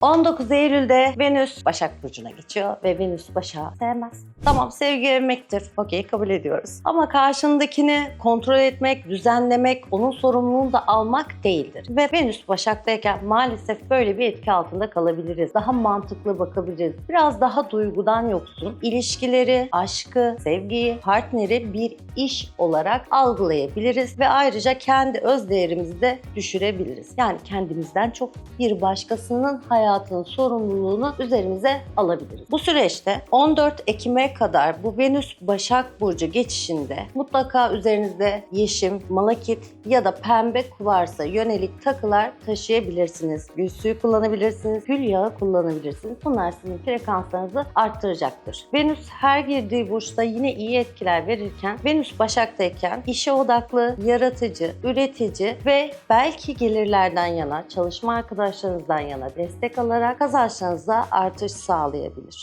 19 Eylül'de Venüs Başak Burcu'na geçiyor ve Venüs Başak'ı sevmez. Tamam sevgi evmektir. Okey kabul ediyoruz. Ama karşındakini kontrol etmek, düzenlemek, onun sorumluluğunu da almak değildir. Ve Venüs Başak'tayken maalesef böyle bir etki altında kalabiliriz. Daha mantıklı bakabiliriz. Biraz daha duygudan yoksun. İlişkileri, aşkı, sevgiyi, partneri bir iş olarak algılayabiliriz ve ayrıca kendi öz değerimizi de düşürebiliriz. Yani kendimizden çok bir başkasının hayatının sorumluluğunu üzerimize alabiliriz. Bu süreçte 14 Ekim'e kadar bu Venüs Başak Burcu geçişinde mutlaka üzerinizde yeşim, malakit ya da pembe kuvarsa yönelik takılar taşıyabilirsiniz. Gül suyu kullanabilirsiniz, gül yağı kullanabilirsiniz. Bunlar sizin frekanslarınızı arttıracaktır. Venüs her girdiği burçta yine iyi etkiler verirken Venüs Başak'tayken işe odaklı, yaratıcı, üretici ve belki gelirlerden yana, çalışma arkadaşlarınızdan yana destek alarak kazançlarınıza artış sağlayabilir.